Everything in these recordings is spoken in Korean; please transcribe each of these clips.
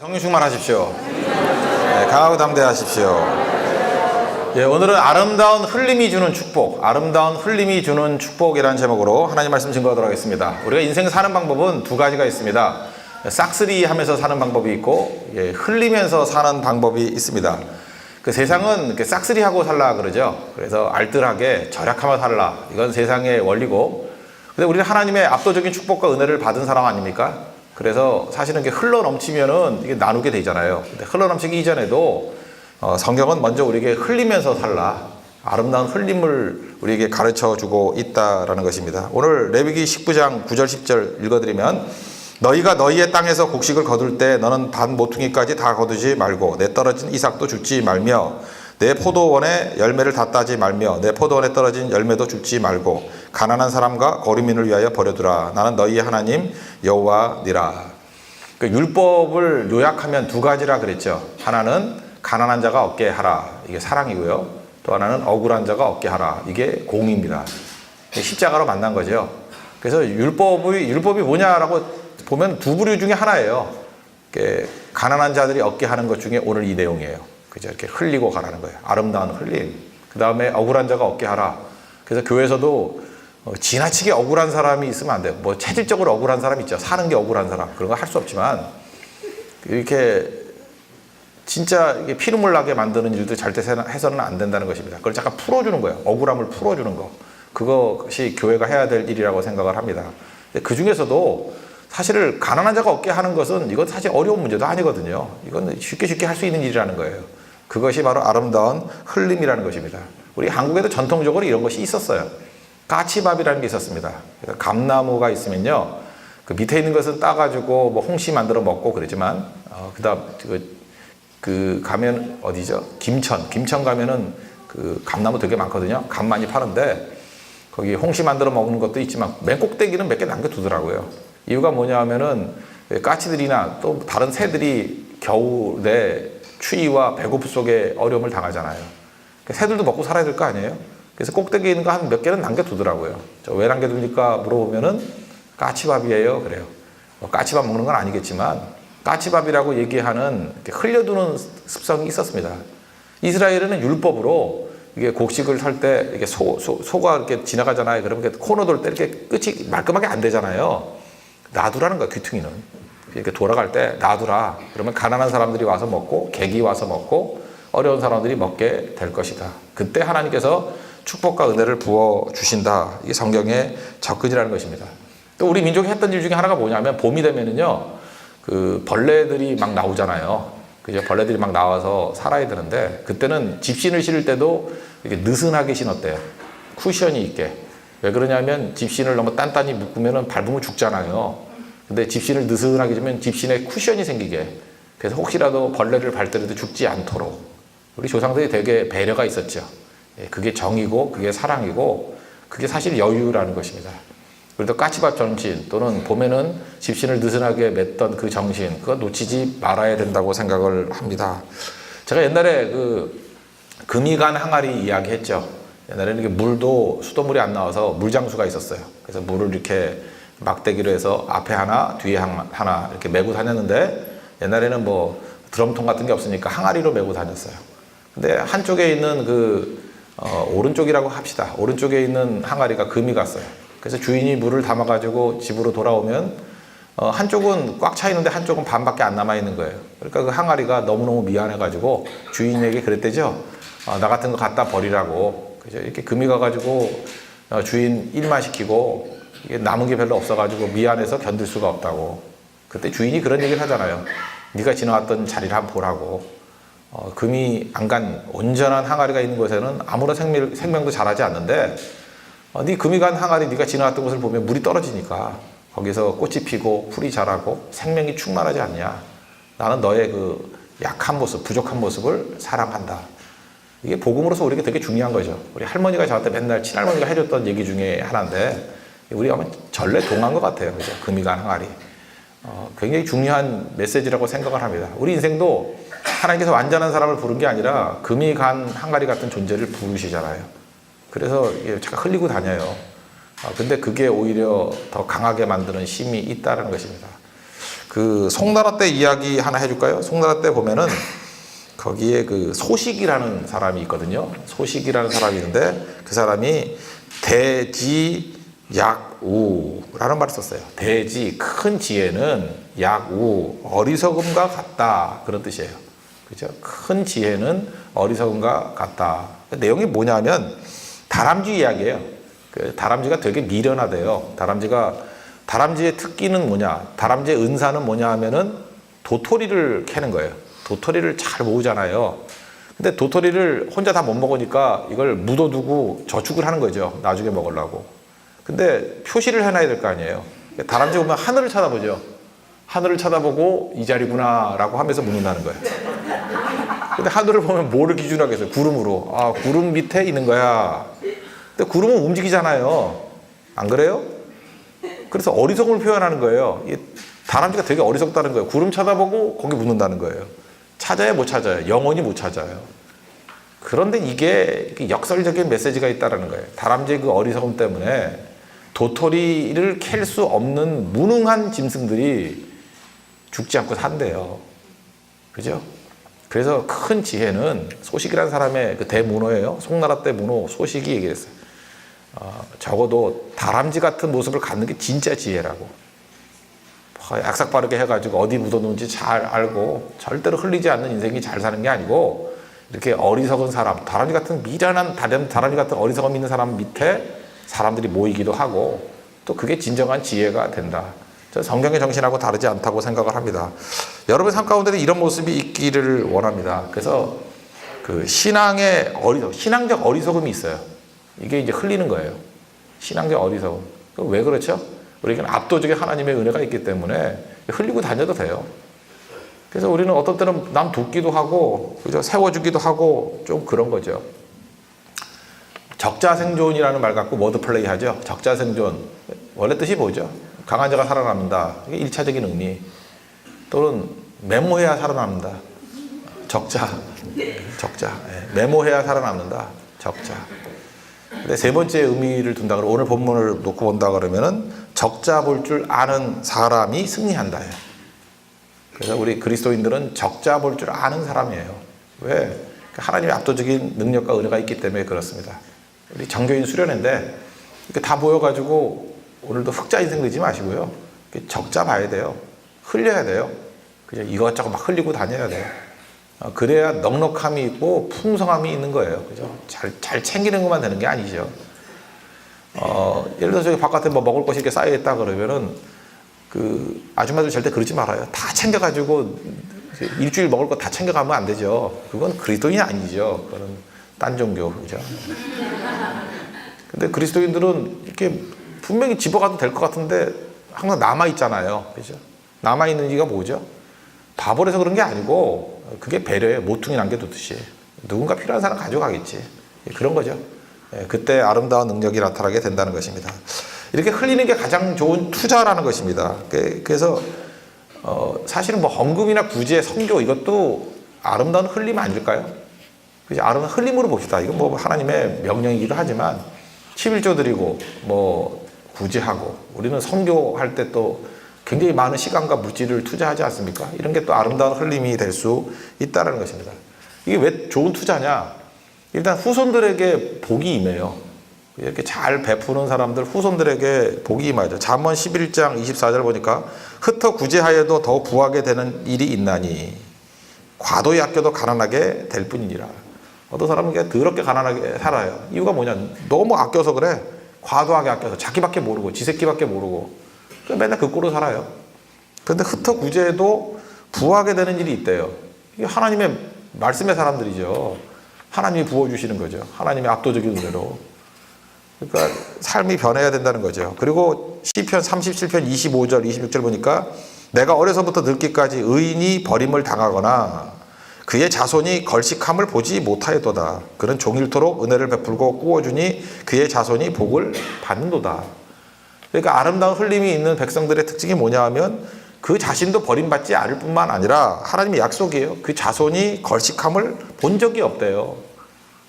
성령 충만하십시오. 네, 강하고 담대하십시오. 예, 오늘은 아름다운 흘림이 주는 축복, 아름다운 흘림이 주는 축복이라는 제목으로 하나님 말씀 증거하도록 하겠습니다. 우리가 인생 사는 방법은 두 가지가 있습니다. 싹쓸이 하면서 사는 방법이 있고, 예, 흘리면서 사는 방법이 있습니다. 그 세상은 싹쓸이 하고 살라 그러죠. 그래서 알뜰하게 절약하며 살라. 이건 세상의 원리고, 근데 우리는 하나님의 압도적인 축복과 은혜를 받은 사람 아닙니까? 그래서 사실은 이게 흘러 넘치면은 이게 나누게 되잖아요. 근데 흘러 넘치기 이전에도 어, 성경은 먼저 우리에게 흘리면서 살라. 아름다운 흘림을 우리에게 가르쳐 주고 있다라는 것입니다. 오늘 레위기 19장 9절 10절 읽어 드리면 너희가 너희의 땅에서 곡식을 거둘 때 너는 반 모퉁이까지 다 거두지 말고 내 떨어진 이삭도 줍지 말며 내 포도원에 열매를 다 따지 말며 내 포도원에 떨어진 열매도 줍지 말고 가난한 사람과 거류민을 위하여 버려두라 나는 너희의 하나님 여호와니라 그 율법을 요약하면 두 가지라 그랬죠 하나는 가난한 자가 얻게 하라 이게 사랑이고요 또 하나는 억울한 자가 얻게 하라 이게 공입니다 십자가로 만난 거죠 그래서 율법이 율법이 뭐냐라고 보면 두 부류 중에 하나예요 가난한 자들이 얻게 하는 것 중에 오늘 이 내용이에요. 그죠? 이렇게 흘리고 가라는 거예요. 아름다운 흘림. 그 다음에 억울한 자가 얻게 하라. 그래서 교회에서도 어, 지나치게 억울한 사람이 있으면 안 돼요. 뭐 체질적으로 억울한 사람 있죠. 사는 게 억울한 사람. 그런 거 할 수 없지만 이렇게 진짜 피눈물 나게 만드는 일도 절대 해서는 안 된다는 것입니다. 그걸 잠깐 풀어주는 거예요. 억울함을 풀어주는 거. 그것이 교회가 해야 될 일이라고 생각을 합니다. 그 중에서도 사실 가난한 자가 얻게 하는 것은 이건 사실 어려운 문제도 아니거든요. 이건 쉽게 쉽게 할 수 있는 일이라는 거예요. 그것이 바로 아름다운 흘림이라는 것입니다. 우리 한국에도 전통적으로 이런 것이 있었어요. 까치밥이라는 게 있었습니다. 감나무가 있으면요. 그 밑에 있는 것은 따가지고 뭐 홍시 만들어 먹고 그러지만, 어, 그 다음, 그, 그 가면 어디죠? 김천. 김천 가면은 그 감나무 되게 많거든요. 감 많이 파는데, 거기 홍시 만들어 먹는 것도 있지만, 맨 꼭대기는 몇 개 남겨두더라고요. 이유가 뭐냐 하면은 까치들이나 또 다른 새들이 겨울에 추위와 배고픔 속에 어려움을 당하잖아요. 새들도 먹고 살아야 될 거 아니에요? 그래서 꼭대기에 있는 거 한 몇 개는 남겨두더라고요. 왜 남겨둡니까? 물어보면은 까치밥이에요. 그래요. 뭐 까치밥 먹는 건 아니겠지만 까치밥이라고 얘기하는 흘려두는 습성이 있었습니다. 이스라엘은 율법으로 이게 곡식을 살 때 이게 소, 소, 소가 이렇게 지나가잖아요. 그러면 코너 돌 때 이렇게 끝이 말끔하게 안 되잖아요. 놔두라는 거야, 귀퉁이는. 이렇게 돌아갈 때 놔두라. 그러면 가난한 사람들이 와서 먹고, 객이 와서 먹고, 어려운 사람들이 먹게 될 것이다. 그때 하나님께서 축복과 은혜를 부어 주신다. 이게 성경의 접근이라는 것입니다. 또 우리 민족이 했던 일 중에 하나가 뭐냐면 봄이 되면은요, 그 벌레들이 막 나오잖아요. 그죠? 벌레들이 막 나와서 살아야 되는데, 그때는 집신을 실을 때도 이렇게 느슨하게 신었대요. 쿠션이 있게. 왜 그러냐면 집신을 너무 단단히 묶으면 밟으면 죽잖아요. 근데 집신을 느슨하게 주면 집신에 쿠션이 생기게. 그래서 혹시라도 벌레를 밟더라도 죽지 않도록. 우리 조상들이 되게 배려가 있었죠. 예, 그게 정이고, 그게 사랑이고, 그게 사실 여유라는 것입니다. 그래도 까치밥 정신 또는 봄에는 집신을 느슨하게 맺던 그 정신, 그거 놓치지 말아야 된다고 생각을 합니다. 제가 옛날에 그 금이간 항아리 이야기 했죠. 옛날에는 물도 수돗물이 안 나와서 물장수가 있었어요. 그래서 물을 이렇게 막대기로 해서 앞에 하나, 뒤에 하나 이렇게 메고 다녔는데 옛날에는 뭐 드럼통 같은 게 없으니까 항아리로 메고 다녔어요. 근데 한쪽에 있는 그 어, 오른쪽이라고 합시다. 오른쪽에 있는 항아리가 금이 갔어요. 그래서 주인이 물을 담아가지고 집으로 돌아오면 어, 한쪽은 꽉 차 있는데 한쪽은 반밖에 안 남아 있는 거예요. 그러니까 그 항아리가 너무너무 미안해가지고 주인에게 그랬대죠. 어, 나 같은 거 갖다 버리라고. 그죠? 이렇게 금이 가가지고 어, 주인 일만 시키고 이게 남은 게 별로 없어가지고 미안해서 견딜 수가 없다고. 그때 주인이 그런 얘기를 하잖아요. 네가 지나왔던 자리를 한번 보라고. 어, 금이 안 간 온전한 항아리가 있는 곳에는 아무런 생명, 생명도 자라지 않는데 어, 네 금이 간 항아리 네가 지나왔던 곳을 보면 물이 떨어지니까 거기서 꽃이 피고 풀이 자라고 생명이 충만하지 않냐. 나는 너의 그 약한 모습, 부족한 모습을 사랑한다. 이게 복음으로서 우리에게 되게 중요한 거죠. 우리 할머니가 저한테 맨날 친할머니가 해줬던 얘기 중에 하나인데 우리 아마 전래 동한 것 같아요. 그죠? 금이 간 항아리. 어, 굉장히 중요한 메시지라고 생각을 합니다. 우리 인생도 하나님께서 완전한 사람을 부른 게 아니라 금이 간 항아리 같은 존재를 부르시잖아요. 그래서 제가 흘리고 다녀요. 어, 근데 그게 오히려 더 강하게 만드는 힘이 있다는 것입니다. 그 송나라 때 이야기 하나 해줄까요? 송나라 때 보면은 거기에 그 소식이라는 사람이 있거든요. 소식이라는 사람이 있는데 그 사람이 대지 약우라는 말을 썼어요. 대지 큰 지혜는 약우 어리석음과 같다 그런 뜻이에요. 그죠? 큰 지혜는 어리석음과 같다. 그 내용이 뭐냐면 다람쥐 이야기예요. 그 다람쥐가 되게 미련하대요. 다람쥐가 다람쥐의 특기는 뭐냐? 다람쥐의 은사는 뭐냐 하면은 도토리를 캐는 거예요. 도토리를 잘 모으잖아요. 근데 도토리를 혼자 다 못 먹으니까 이걸 묻어두고 저축을 하는 거죠. 나중에 먹으려고. 근데 표시를 해놔야 될 거 아니에요. 다람쥐 보면 하늘을 쳐다보죠. 하늘을 쳐다보고 이 자리구나라고 하면서 묻는다는 거예요. 근데 하늘을 보면 뭐를 기준으로 하겠어요? 구름으로. 아, 구름 밑에 있는 거야. 근데 구름은 움직이잖아요. 안 그래요? 그래서 어리석음을 표현하는 거예요. 이 다람쥐가 되게 어리석다는 거예요. 구름 쳐다보고 거기 묻는다는 거예요. 찾아야 못 찾아요. 영원히 못 찾아요. 그런데 이게 역설적인 메시지가 있다라는 거예요. 다람쥐의 그 어리석음 때문에 도토리를 캘 수 없는 무능한 짐승들이 죽지 않고 산대요. 그죠? 그래서 큰 지혜는 소식이라는 사람의 그 대문호예요. 송나라 때 문호 소식이 얘기했어요. 어, 적어도 다람쥐 같은 모습을 갖는 게 진짜 지혜라고. 어, 약삭 빠르게 해가지고 어디 묻어놓은지 잘 알고 절대로 흘리지 않는 인생이 잘 사는 게 아니고 이렇게 어리석은 사람, 다람쥐 같은 미련한 다람- 다람쥐 같은 어리석음 있는 사람 밑에 사람들이 모이기도 하고 또 그게 진정한 지혜가 된다. 저 성경의 정신하고 다르지 않다고 생각을 합니다. 여러분의 삶 가운데도 이런 모습이 있기를 원합니다. 그래서 그 신앙의 어리석, 신앙적 어리석음이 있어요. 이게 이제 흘리는 거예요. 신앙적 어리석음. 왜 그렇죠? 우리에게는 압도적인 하나님의 은혜가 있기 때문에 흘리고 다녀도 돼요. 그래서 우리는 어떤 때는 남 돕기도 하고, 그죠? 세워주기도 하고, 좀 그런 거죠. 적자생존이라는 말 갖고 워드플레이 하죠. 적자생존. 원래 뜻이 뭐죠? 강한 자가 살아남는다. 이게 일차적인 의미. 또는 메모해야 살아남는다. 적자. 적자. 예, 메모해야 살아남는다. 적자. 근데 세 번째 의미를 둔다 그러면 오늘 본문을 놓고 본다 그러면은 적자 볼 줄 아는 사람이 승리한다. 예. 그래서 우리 그리스도인들은 적자 볼 줄 아는 사람이에요. 왜? 하나님의 압도적인 능력과 은혜가 있기 때문에 그렇습니다. 우리 정교인 수련회인데 다 모여가지고 오늘도 흑자 인생 되지 마시고요. 적자 봐야 돼요. 흘려야 돼요. 그냥 이것저것 막 흘리고 다녀야 돼요. 어, 그래야 넉넉함이 있고 풍성함이 있는 거예요. 그죠? 잘, 잘 챙기는 것만 되는 게 아니죠. 어, 예를 들어서 저기 바깥에 뭐 먹을 것이 이렇게 쌓여있다 그러면은 그 아줌마들 절대 그러지 말아요. 다 챙겨가지고 일주일 먹을 거 다 챙겨가면 안 되죠. 그건 그리스도인이 아니죠. 그거는 딴 종교, 그죠? 근데 그리스도인들은 이렇게 분명히 집어가도 될 것 같은데 항상 남아 있잖아요. 그죠? 남아 있는 이가 뭐죠? 바보라서 그런 게 아니고 그게 배려예요. 모퉁이 남겨두듯이. 누군가 필요한 사람 가져가겠지. 그런 거죠. 예, 그때 아름다운 능력이 나타나게 된다는 것입니다. 이렇게 흘리는 게 가장 좋은 투자라는 것입니다. 그- 그래서 어, 사실은 뭐 헌금이나 구제, 선교 이것도 아름다운 흘림 아닐까요? 그죠? 아름다운 흘림으로 봅시다. 이건 뭐 하나님의 명령이기도 하지만 11조 드리고 뭐 구제하고 우리는 선교할 때 또 굉장히 많은 시간과 물질을 투자하지 않습니까? 이런 게 또 아름다운 흘림이 될 수 있다는 것입니다. 이게 왜 좋은 투자냐? 일단 후손들에게 복이 임해요. 이렇게 잘 베푸는 사람들 후손들에게 복이 임하죠. 잠언 11장 24절 보니까 흩어 구제하여도 더 부하게 되는 일이 있나니 과도히 아껴도 가난하게 될 뿐이니라. 어떤 사람은 그냥 더럽게 가난하게 살아요. 이유가 뭐냐? 너무 아껴서 그래. 과도하게 아껴서 자기밖에 모르고 지새끼밖에 모르고 맨날 그 꼴로 살아요. 그런데 흩어 구제해도 부하게 되는 일이 있대요. 이게 하나님의 말씀의 사람들이죠. 하나님이 부어주시는 거죠. 하나님의 압도적인 은혜로. 그러니까 삶이 변해야 된다는 거죠. 그리고 시편 37편 25절 26절 보니까 내가 어려서부터 늙기까지 의인이 버림을 당하거나 그의 자손이 걸식함을 보지 못하였도다. 그는 종일토록 은혜를 베풀고 꾸어주니 그의 자손이 복을 받는도다. 그러니까 아름다운 흘림이 있는 백성들의 특징이 뭐냐 하면 그 자신도 버림받지 않을 뿐만 아니라 하나님의 약속이에요. 그 자손이 걸식함을 본 적이 없대요.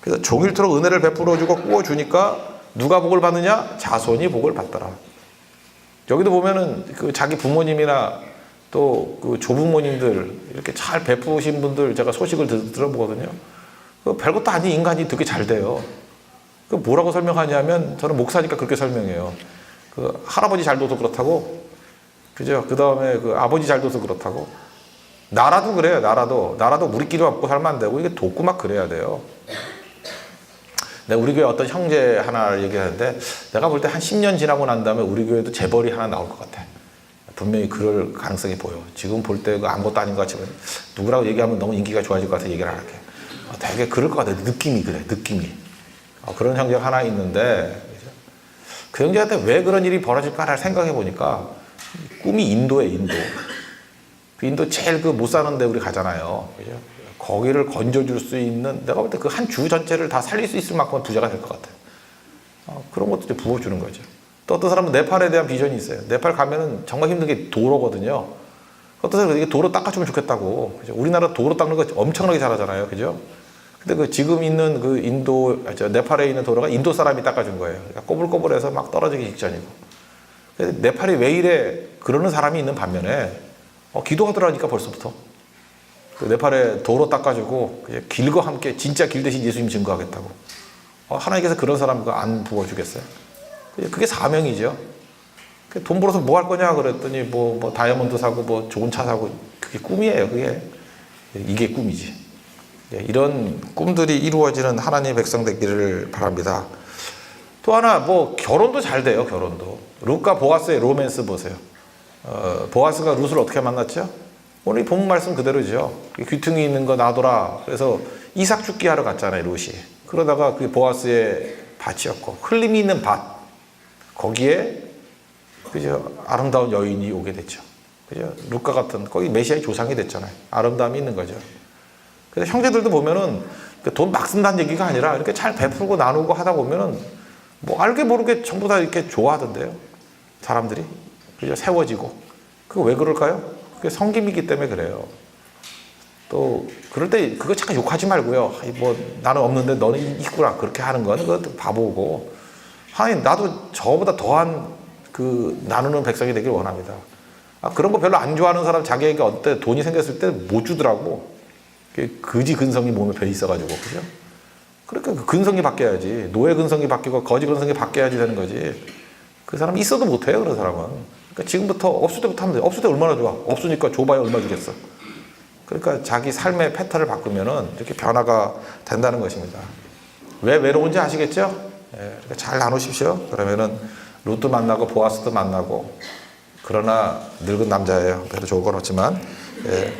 그래서 종일토록 은혜를 베풀어주고 꾸어주니까 누가 복을 받느냐? 자손이 복을 받더라. 여기도 보면은 그 자기 부모님이나 또 그 조부모님들 이렇게 잘 베푸신 분들 제가 소식을 들, 들어보거든요. 그 별것도 아닌 인간이 되게 잘 돼요. 그 뭐라고 설명하냐면 저는 목사니까 그렇게 설명해요. 그 할아버지 잘 둬서 그렇다고 그죠? 그 다음에 그 아버지 잘 둬서 그렇다고 나라도 그래요. 나라도 나라도 우리끼리 먹고 살면 안 되고 이게 돕고 막 그래야 돼요. 내가 우리 교회 어떤 형제 하나를 얘기하는데 내가 볼 때 한 10년 지나고 난 다음에 우리 교회도 재벌이 하나 나올 것 같아. 분명히 그럴 가능성이 보여. 지금 볼때그 아무것도 아닌 것 같지만 누구라고 얘기하면 너무 인기가 좋아질 것 같아 얘기를 안 할게. 어, 되게 그럴 것 같아. 느낌이 그래. 느낌이. 어, 그런 형제가 하나 있는데? 그 형제한테 왜 그런 일이 벌어질까를 생각해 보니까 꿈이 인도에 인도. 그 인도 제일 그 못 사는 데 우리 가잖아요. 그죠? 거기를 건져줄 수 있는 내가 볼 때 그 한 주 전체를 다 살릴 수 있을 만큼 부자가 될 것 같아요. 어, 그런 것도 이제 부어주는 거죠. 또 어떤 사람은 네팔에 대한 비전이 있어요. 네팔 가면은 정말 힘든 게 도로거든요. 어떤 사람은 이게 도로 닦아주면 좋겠다고. 그죠? 우리나라 도로 닦는 거 엄청나게 잘하잖아요. 그죠? 근데 그 지금 있는 그 인도, 아, 저 네팔에 있는 도로가 인도 사람이 닦아준 거예요. 그러니까 꼬불꼬불해서 막 떨어지기 직전이고. 네팔이 왜 이래? 그러는 사람이 있는 반면에 어, 기도하더라니까 벌써부터. 그 네팔에 도로 닦아주고 길과 함께 진짜 길 대신 예수님 증거하겠다고. 어, 하나님께서 그런 사람 그거 안 부어주겠어요? 그게- 그게 사명이죠. 그돈 벌어서 뭐 할 거냐 그랬더니 뭐, 뭐 다이아몬드 사고 뭐 좋은 차 사고 그게 꿈이에요. 그게 이게 꿈이지. 예, 이런 꿈들이 이루어지는 하나님의 백성 되기를 바랍니다. 또 하나 뭐 결혼도 잘 돼요. 결혼도 루카 보아스의 로맨스 보세요. 어, 보아스가 룻을 어떻게 만났죠? 오늘 이 본문 말씀 그대로죠. 귀퉁이 있는 거 놔둬라. 그래서 이삭 죽기 하러 갔잖아요, 룻이. 그러다가 그 보아스의 밭이었고 흘림이 있는 밭 거기에 그죠 아름다운 여인이 오게 됐죠. 그죠 루카 같은 거기 메시아의 조상이 됐잖아요. 아름다움이 있는 거죠. 그래서 형제들도 보면은 그돈막 쓴다는 얘기가 아니라 이렇게 잘 베풀고 나누고 하다 보면은 뭐 알게 모르게 전부 다 이렇게 좋아하던데요. 사람들이 그죠 세워지고 그거 왜 그럴까요? 그게 성김이기 때문에 그래요. 또 그럴 때 그거 잠깐 욕하지 말고요. 뭐 나는 없는데 너는 있구나 그렇게 하는 건 그것도 바보고 하나님 나도 저보다 더한 그 나누는 백성이 되길 원합니다. 아, 그런 거 별로 안 좋아하는 사람 자기에게 어때 돈이 생겼을 때 못 주더라고. 거지 근성이 몸에 배 있어가지고 그죠? 그러니까 그 근성이 바뀌어야지 노예 근성이 바뀌고 거지 근성이 바뀌어야지 되는 거지. 그 사람 있어도 못해요 그런 사람은. 그러니까 지금부터 없을 때부터 하면 돼. 없을 때 얼마나 좋아. 없으니까 줘봐야 얼마 주겠어. 그러니까 자기 삶의 패턴을 바꾸면은 이렇게 변화가 된다는 것입니다. 왜 외로운지 아시겠죠? 예, 그러니까 잘 나누십시오. 그러면은 룻도 만나고 보아스도 만나고 그러나 늙은 남자예요. 별로 좋은 건 없지만. 예.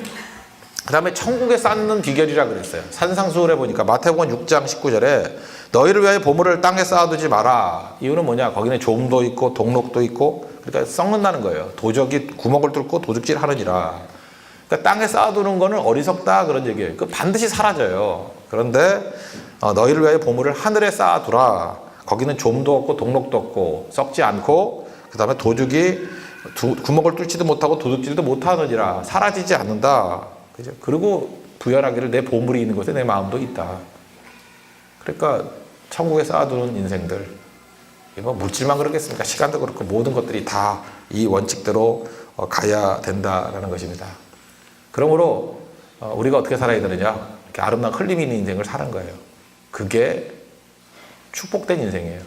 그 다음에 천국에 쌓는 비결이라 그랬어요. 산상수훈에 보니까 마태복음 6장 19절에 너희를 위하여 보물을 땅에 쌓아두지 마라. 이유는 뭐냐? 거기는 종도 있고 동록도 있고 그러니까 썩는다는 거예요. 도적이 구멍을 뚫고 도둑질 하느니라. 그러니까 땅에 쌓아두는 거는 어리석다 그런 얘기예요. 그 반드시 사라져요. 그런데 어, 너희를 위하여 보물을 하늘에 쌓아두라. 거기는 좀도 없고 동록도 없고 썩지 않고 그 다음에 도둑이 두, 구멍을 뚫지도 못하고 도둑질도 못하느니라 사라지지 않는다. 그죠? 그리고 부연하기를 내 보물이 있는 곳에 내 마음도 있다. 그러니까 천국에 쌓아두는 인생들 이거 물질만 그렇겠습니까? 시간도 그렇고 모든 것들이 다 이 원칙대로 어, 가야 된다라는 것입니다. 그러므로 어, 우리가 어떻게 살아야 되느냐? 이렇게 아름다운 흘림 있는 인생을 사는 거예요. 그게 축복된 인생이에요.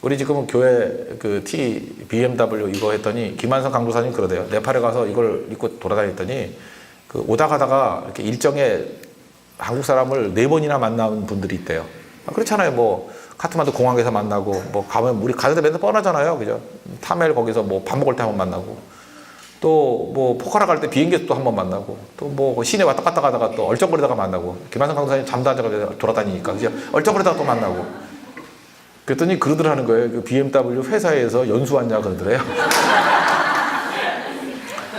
우리 지금은 교회 그 T BMW 이거 했더니 김한성 강도사님 그러대요. 네팔에 가서 이걸 입고 돌아다녔더니 그 오다 가다가 이렇게 일정에 한국 사람을 네 번이나 만나는 분들이 있대요. 아, 그렇잖아요. 뭐 카트만두 공항에서 만나고 뭐 가면 우리 가는데 맨날 뻔하잖아요. 그죠? 타멜 거기서 뭐 밥 먹을 때 한 번 만나고 또 뭐 포카라 갈 때 비행기에서 또 한 번 만나고 또 뭐 시내 왔다 갔다 가다가 또 얼쩡거리다가 만나고 김한성 강사님 잠도 안 자고 돌아다니니까 그죠? 얼쩡거리다가 또 만나고 그랬더니 그러들 하는 거예요. 그 BMW 회사에서 연수왔냐 그러더래요.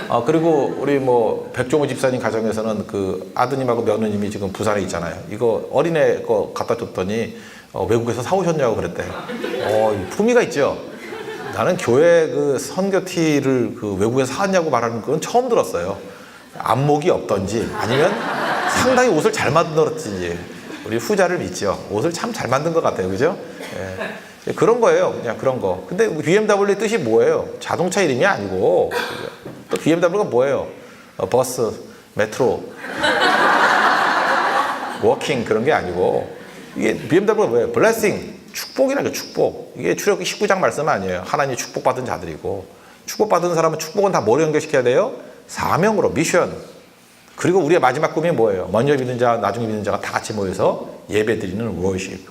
아 그리고 우리 뭐 백종호 집사님 가정에서는 그 아드님하고 며느님이 지금 부산에 있잖아요. 이거 어린애 거 갖다 줬더니 어, 외국에서 사오셨냐고 그랬대. 어, 이 품위가 있죠. 나는 교회 그 선교티를 그 외국에서 사왔냐고 말하는 건 처음 들었어요. 안목이 없던지 아니면 상당히 옷을 잘 만들었든지 우리 후자를 믿죠. 옷을 참 잘 만든 것 같아요, 그죠? 예. 그런 거예요, 그냥 그런 거. 근데 BMW 뜻이 뭐예요? 자동차 이름이 아니고 그죠? 또 BMW가 뭐예요? 어, 버스, 메트로, 워킹 그런 게 아니고 이게 BMW가 뭐예요? 블레싱, 축복이라는 게 축복. 이게 출애굽기 19장 말씀 아니에요. 하나님 축복받은 자들이고 축복받은 사람은 축복은 다 뭐로 연결시켜야 돼요? 사명으로 미션. 그리고 우리의 마지막 꿈이 뭐예요? 먼저 믿는 자, 나중에 믿는 자가 다 같이 모여서 예배 드리는 워십.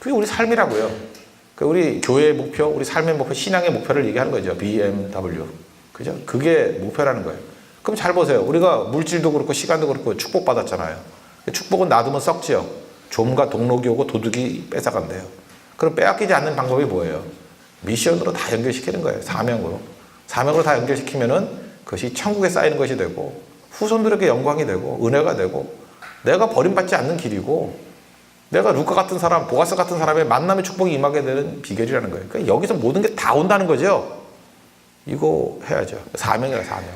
그게 우리 삶이라고요. 그 우리 교회의 목표, 우리 삶의 목표, 신앙의 목표를 얘기하는 거죠. BMW. 그죠? 그게 목표라는 거예요. 그럼 잘 보세요. 우리가 물질도 그렇고 시간도 그렇고 축복받았잖아요. 축복은 놔두면 썩지요. 좀과 동록이 오고 도둑이 뺏어간대요. 그럼 빼앗기지 않는 방법이 뭐예요? 미션으로 다 연결시키는 거예요. 사명으로. 사명으로 다 연결시키면은 그것이 천국에 쌓이는 것이 되고 후손들에게 영광이 되고 은혜가 되고 내가 버림받지 않는 길이고 내가 루카 같은 사람, 보아스 같은 사람의 만남의 축복이 임하게 되는 비결이라는 거예요. 그러니까 여기서 모든 게 다 온다는 거죠. 이거 해야죠. 사명이야, 사명.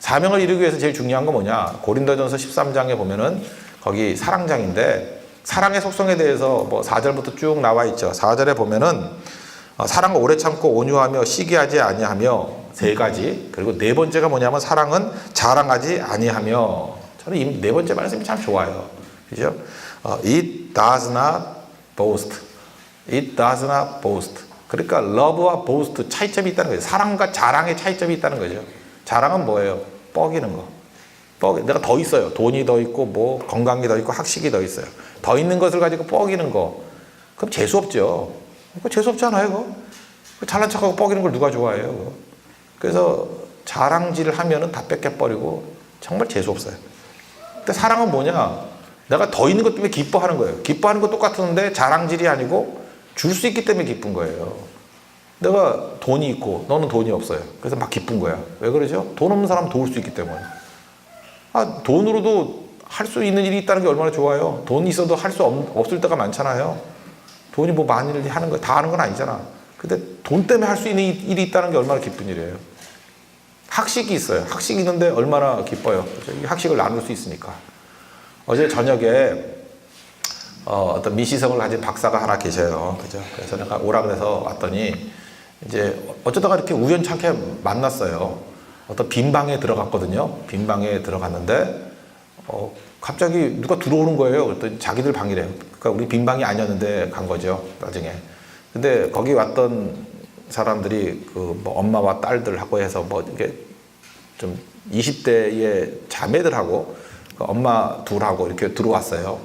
사명을 이루기 위해서 제일 중요한 건 뭐냐? 고린도전서 13장에 보면은 거기 사랑장인데 사랑의 속성에 대해서 뭐 4절부터 쭉 나와 있죠. 4절에 보면은 어, 사랑은 오래 참고 온유하며 시기하지 아니하며 세 가지. 그리고 네 번째가 뭐냐면 사랑은 자랑하지 아니하며 저는 이 네 번째 말씀이 참 좋아요. 그죠? 어, it does not boast. It does not boast. 그러니까 love와 boast 차이점이 있다는 거예요. 사랑과 자랑의 차이점이 있다는 거죠. 자랑은 뭐예요? 뻐기는 거. 뻐기. 내가 더 있어요. 돈이 더 있고 뭐 건강이 더 있고 학식이 더 있어요. 더 있는 것을 가지고 뻐기는 거. 그럼 재수 없죠. 그거 재수 없잖아요. 그거 잘난 척하고 뻐기는 걸 누가 좋아해요? 그거. 그래서 자랑질을 하면은 다 뺏겨버리고 정말 재수 없어요. 근데 사랑은 뭐냐? 내가 더 있는 것 때문에 기뻐하는 거예요. 기뻐하는 거 똑같은데 자랑질이 아니고 줄 수 있기 때문에 기쁜 거예요. 내가 돈이 있고 너는 돈이 없어요. 그래서 막 기쁜 거야. 왜 그러죠? 돈 없는 사람 도울 수 있기 때문에. 아, 돈으로도 할 수 있는 일이 있다는 게 얼마나 좋아요. 돈이 있어도 할 수 없을 때가 많잖아요. 돈이 뭐 많이 하는 거 다 하는 건 아니잖아. 근데 돈 때문에 할 수 있는 일이 있다는 게 얼마나 기쁜 일이에요. 학식이 있어요. 학식이 있는데 얼마나 기뻐요. 학식을 나눌 수 있으니까. 어제 저녁에 어, 떤 미시성을 가진 박사가 하나 계셔요. 그죠? 그래서 내가 오라 그래서 왔더니 이제 어쩌다가 이렇게 우연찮게 만났어요. 어떤 빈 방에 들어갔거든요. 빈 방에 들어갔는데 어, 갑자기 누가 들어오는 거예요. 그랬더니 자기들 방이래요. 그러니까 우리 빈 방이 아니었는데 간 거죠. 나중에. 근데 거기 왔던 사람들이 그 뭐 엄마와 딸들하고 해서 뭐 이게 좀 20대의 자매들하고 그 엄마 둘하고 이렇게 들어왔어요.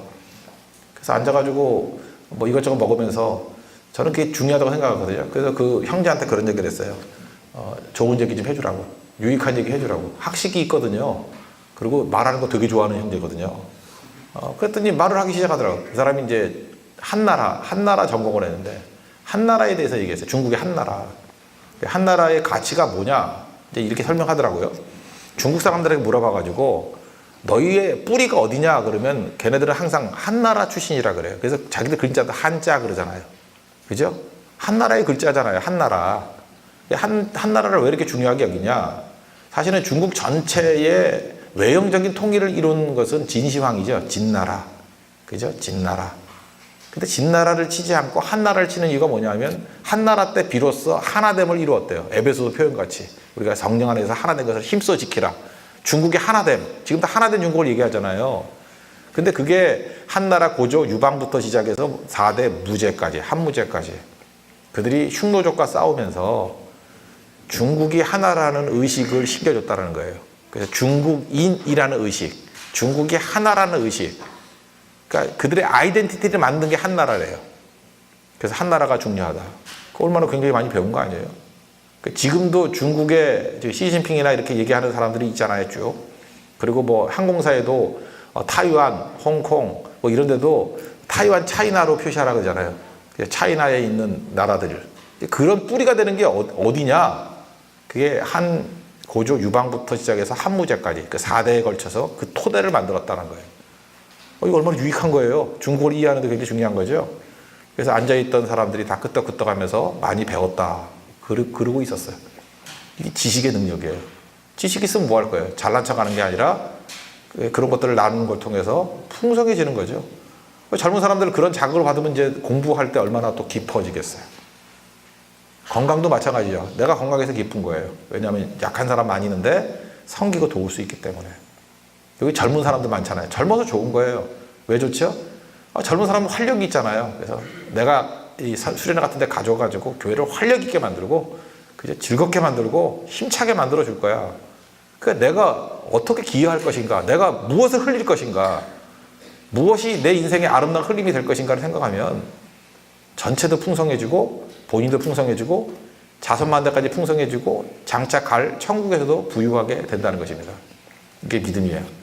그래서 앉아가지고 뭐 이것저것 먹으면서 저는 그게 중요하다고 생각하거든요. 그래서 그 형제한테 그런 얘기를 했어요. 어, 좋은 얘기 좀 해주라고. 유익한 얘기 해주라고. 학식이 있거든요. 그리고 말하는 거 되게 좋아하는 형제거든요. 어, 그랬더니 말을 하기 시작하더라고요. 그 사람이 이제 한나라, 한나라 전공을 했는데 한 나라에 대해서 얘기했어요. 중국의 한 나라. 한 나라의 가치가 뭐냐? 이제 이렇게 설명하더라고요. 중국 사람들에게 물어봐가지고 너희의 뿌리가 어디냐 그러면 걔네들은 항상 한 나라 출신이라 그래요. 그래서 자기들 글자도 한자 그러잖아요. 그죠? 한 나라의 글자잖아요. 한 나라. 한, 한 나라를 왜 이렇게 중요하게 여기냐? 사실은 중국 전체의 외형적인 통일을 이룬 것은 진시황이죠. 진나라. 그죠? 진나라. 근데 진나라를 치지 않고 한나라를 치는 이유가 뭐냐면 한나라 때 비로소 하나됨을 이루었대요. 에베소서 표현같이. 우리가 성령 안에서 하나된 것을 힘써 지키라. 중국의 하나됨. 지금도 하나된 중국을 얘기하잖아요. 근데 그게 한나라 고조 유방부터 시작해서 4대 무제까지, 한무제까지. 그들이 흉노족과 싸우면서 중국이 하나라는 의식을 심겨줬다는 거예요. 그래서 중국인이라는 의식, 중국이 하나라는 의식. 그러니까 그들의 아이덴티티를 만든 게 한나라래요. 그래서 한나라가 중요하다. 그 얼마나 굉장히 많이 배운 거 아니에요? 그 지금도 중국의 시진핑이나 이렇게 얘기하는 사람들이 있잖아요, 쭉. 그리고 뭐 항공사에도 어, 타이완, 홍콩 뭐 이런 데도 타이완 차이나로 표시하라 그러잖아요. 차이나에 있는 나라들. 그런 뿌리가 되는 게 어- 어디냐? 그게 한 고조 유방부터 시작해서 한무제까지 그 4대에 걸쳐서 그 토대를 만들었다는 거예요. 어, 이거 얼마나 유익한 거예요. 중국어를 이해하는 데 굉장히 중요한 거죠. 그래서 앉아있던 사람들이 다 끄떡끄떡 하면서 많이 배웠다. 그러, 그러고 있었어요. 이게 지식의 능력이에요. 지식 있으면 뭐 할 거예요? 잘난 척 하는 게 아니라 그런 것들을 나누는 걸 통해서 풍성해지는 거죠. 젊은 사람들 그런 자극을 받으면 이제 공부할 때 얼마나 또 깊어지겠어요. 건강도 마찬가지죠. 내가 건강해서 기쁜 거예요. 왜냐하면 약한 사람 많이 있는데 섬기고 도울 수 있기 때문에. 여기 젊은 사람들 많잖아요. 젊어서 좋은 거예요. 왜 좋죠? 아, 젊은 사람은 활력이 있잖아요. 그래서 내가 이 사- 수련회 같은 데 가져가지고 교회를 활력 있게 만들고 그저 즐겁게 만들고 힘차게 만들어 줄 거야. 그 내가 어떻게 기여할 것인가? 내가 무엇을 흘릴 것인가? 무엇이 내 인생의 아름다운 흘림이 될 것인가를 생각하면 전체도 풍성해지고 본인도 풍성해지고 자손만대까지 풍성해지고 장차 갈 천국에서도 부유하게 된다는 것입니다. 이게 믿음이에요.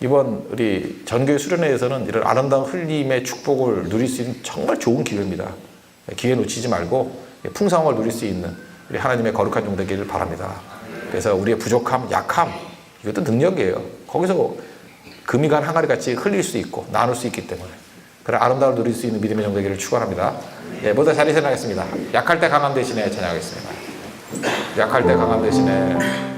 이번 우리 전교회 수련회에서는 이런 아름다운 흘림의 축복을 누릴 수 있는 정말 좋은 기회입니다. 기회 놓치지 말고 풍성함을 누릴 수 있는 우리 하나님의 거룩한 종 되기를 바랍니다. 그래서 우리의 부족함, 약함 이것도 능력이에요. 거기서 금이 간 항아리 같이 흘릴 수 있고 나눌 수 있기 때문에 그런 아름다움을 누릴 수 있는 믿음의 종 되기를 축원합니다. 예, 모두 자리에 나겠습니다. 약할 때 강함 대신에 찬양하겠습니다. 약할 때 강함 대신에